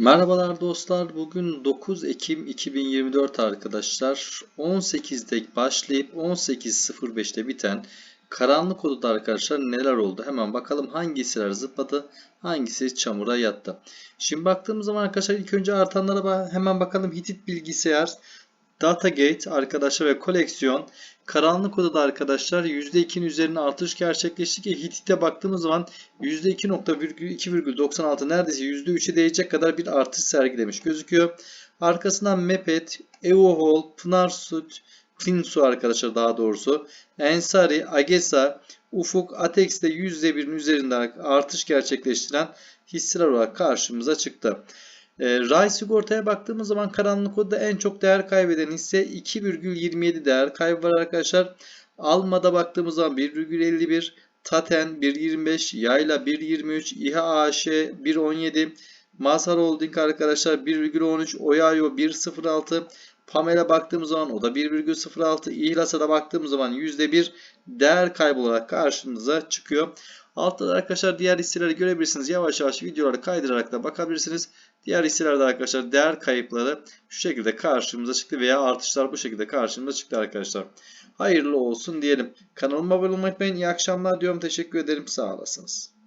Merhabalar dostlar. Bugün 9 Ekim 2024 arkadaşlar. 18'de başlayıp 18.05'te biten karanlık odada arkadaşlar neler oldu? Hemen bakalım hangisiler zıpladı, hangisi çamura yattı. Şimdi baktığımız zaman arkadaşlar ilk önce artanlara hemen bakalım. Hitit bilgisayar, Datagate arkadaşlar ve koleksiyon karanlık odada arkadaşlar %2'nin üzerine artış gerçekleşti ki Hittit'e baktığımız zaman %2.2,96 neredeyse %3'e değecek kadar bir artış sergilemiş gözüküyor. Arkasından Mepet, Evohol, Pınarsut, Finsu arkadaşlar daha doğrusu. Ensari, Agesa, Ufuk, Atex'te %1'in üzerinde artış gerçekleştiren hisseler olarak karşımıza çıktı. E, Ray sigortaya baktığımız zaman karanlık odada en çok değer kaybeden hisse 2,27 değer kaybı var arkadaşlar. Almada baktığımız zaman 1,51, Taten 1.25, Yayla 1.23, İHA AŞ 1.17, Mazhar Holding arkadaşlar 1.13, Oyayo 1.06, Pamela baktığımız zaman o da 1.06, İhlas'a da baktığımız zaman %1 değer kaybı olarak karşımıza çıkıyor. Altta da arkadaşlar diğer hisseleri görebilirsiniz. Yavaş yavaş videoları kaydırarak da bakabilirsiniz. Diğer hisselerde arkadaşlar değer kayıpları şu şekilde karşımıza çıktı veya artışlar bu şekilde karşımıza çıktı arkadaşlar. Hayırlı olsun diyelim. Kanalıma abone olmayı unutmayın. İyi akşamlar diyorum. Teşekkür ederim. Sağ olasınız.